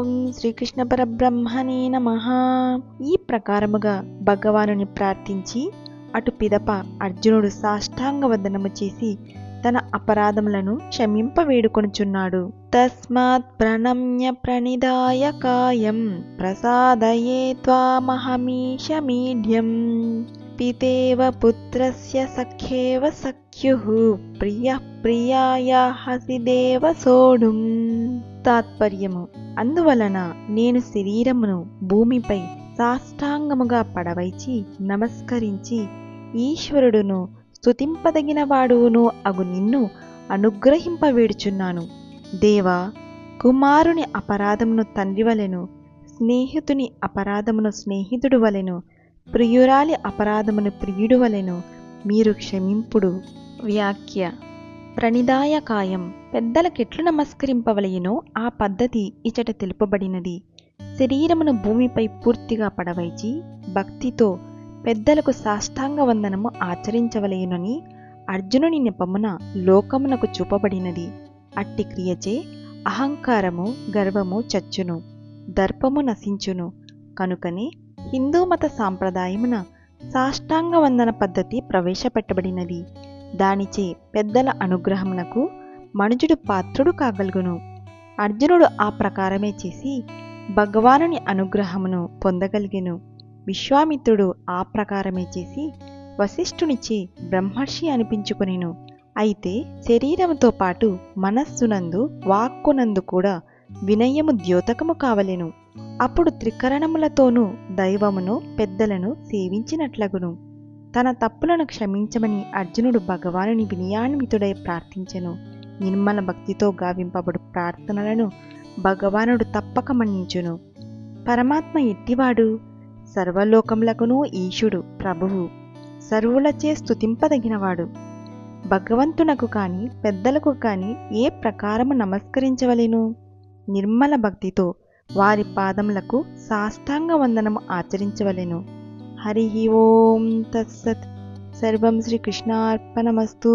ఓం శ్రీకృష్ణ పరబ్రహ్మణే నమ. ఈ ప్రకారముగా భగవానుని ప్రార్థించి అటు పిదప అర్జునుడు సాష్టాంగ వందనము చేసి తన అపరాధములను క్షమింప వేడుకొనుచున్నాడు. తస్మాత్ ప్రణమ్య ప్రణిదాయ కాయం ప్రసాదయే త్వామహమీశమీఢ్యం పితేవ పుత్రస్య సఖ్యేవ సఖ్యుః ప్రియ ప్రియాయ హసిదేవ సోఢుం తాత్పర్యము. అందువలన నేను శరీరమును భూమిపై సాష్టాంగముగా పడవైచి నమస్కరించి ఈశ్వరుడును స్తుతింపదగిన వాడును అగు నిన్ను అనుగ్రహింపవేడుచున్నాను దేవా కుమారుని అపరాధమును తండ్రి వలెను స్నేహితుని అపరాధమును స్నేహితుడు వలెను ప్రియురాలి అపరాధమును ప్రియుడు వలెను మీరు క్షమింపుడు. వ్యాఖ్య. ప్రణిదాయకాయం. పెద్దలకెట్లు నమస్కరింపవలయనో ఆ పద్ధతి ఇచట తెలుపబడినది. శరీరమును భూమిపై పూర్తిగా పడవైచి భక్తితో పెద్దలకు సాష్టాంగ వందనము ఆచరించవలయునని అర్జునుని నెపమున లోకమునకు చూపబడినది. అట్టి క్రియచే అహంకారము గర్వము చచ్చును దర్పము నశించును. కనుకనే హిందూ మత సాంప్రదాయమున సాష్టాంగ వందన పద్ధతి ప్రవేశపెట్టబడినది. దానిచే పెద్దల అనుగ్రహమునకు మనుజుడు పాత్రుడు కాగలుగును. అర్జునుడు ఆ ప్రకారమే చేసి భగవానుని అనుగ్రహమును పొందగలిగెను. విశ్వామిత్రుడు ఆ ప్రకారమే చేసి వశిష్ఠునిచే బ్రహ్మర్షి అనిపించుకునేను. అయితే శరీరముతో పాటు మనస్సునందు వాక్కునందు కూడా వినయము ద్యోతకము కావలెను. అప్పుడు త్రికరణములతోనూ దైవమును పెద్దలను సేవించినట్లగును. తన తప్పులను క్షమించమని అర్జునుడు భగవానుని వినయాన్వితుడై ప్రార్థించెను. నిర్మల భక్తితో గావింపబడు ప్రార్థనలను భగవానుడు తప్పక మన్నించును. పరమాత్మ ఎట్టివాడు? సర్వలోకములకును ఈశుడు ప్రభువు. సర్వులచే స్తుతింపదగినవాడు. భగవంతునకు కాని పెద్దలకు కాని ఏ ప్రకారము నమస్కరించవలెను? నిర్మల భక్తితో వారి పాదములకు సాష్టాంగ వందనము ఆచరించవలెను. हरिः ओं तत्सत् सर्वं श्रीकृष्णार्पणमस्तु।